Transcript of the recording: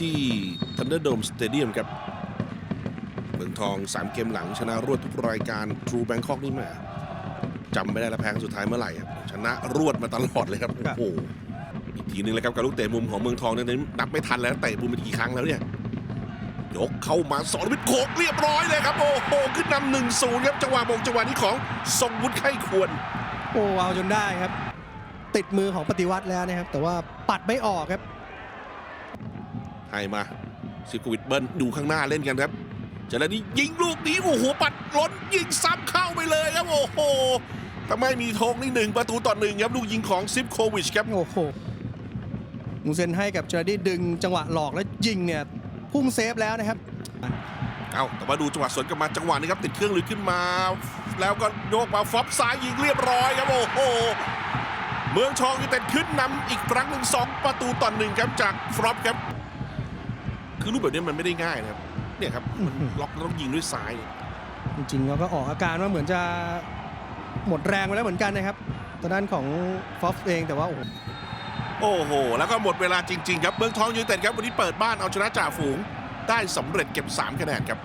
ที่ Thunderdome Stadium ครับเมืองทอง 3 เกมหลังชนะรวดทุกรายการ True Bangkok นี่แหมาจำไม่ได้แล้วแพ้ครั้งสุดท้ายเมื่อไหร่ครับชนะรวดมาตลอดเลยครับครับโอ้โหอีกทีหนึงเลยครับกับลูกเตะมุมของเมืองทองเนี่ยนับไม่ทันแล้วเตะมุมไปกี่ครั้งแล้วเนี่ยยกเข้ามาสอนวิทย์โขกเรียบร้อยเลยครับ โอ้โหขึ้นนำหนึ่งศูนย์ครับจังหวะบงจังหวะนี้ของทรงวุฒิไข้ควร โอ้เอาจนได้ครับ ติดมือของปฏิวัติแล้วนะครับ แต่ว่าปัดไม่ออกครับ ให้มาซิโควิดเบิ้ลดูข้างหน้าเล่นกันครับจากนั้นนี้ยิงลูกนี้โอ้โหปัดล้นยิงซ้ำเข้าไปเลยครับโอ้โหทำไมมีโทงนี่หนึ่งประตูต่อหนึ่งครับลูกยิงของซิปโควิชครับโอ้โหมูเซนให้กับเจอร์ดี้ดึงจังหวะหลอกแล้วยิงเนี่ยพุ่งเซฟแล้วนะครับเอาแต่ว่าดูจังหวะสวนกลับมาจังหวะนี้ครับติดเครื่องลึกขึ้นมา แล้วก็โยกมาฟลอปซ้ายยิงเรียบร้อยครับโอ้โหเมืองทองยูไนเต็ดขึ้นนำอีกครั้งหนึ่งสองประตูต่อหนึ่งครับจากฟลอปครับ คือรูปแบบนี้มันไม่ได้ง่ายนะครับเนี่ยครับมันล็อกแล้วต้องยิงด้วยซ้ายจริงๆเราก็ออกอาการว่าเหมือนจะหมดแรงไปแล้วเหมือนกันนะครับตอนด้านของฟอฟเองแต่ว่าโอ้โหโอ้โห แล้วก็หมดเวลาจริง ๆ ครับเมืองทองยูไนเต็ดครับวันนี้เปิดบ้านเอาชนะจ่าฝูงได้สำเร็จเก็บ3คะแนนครับ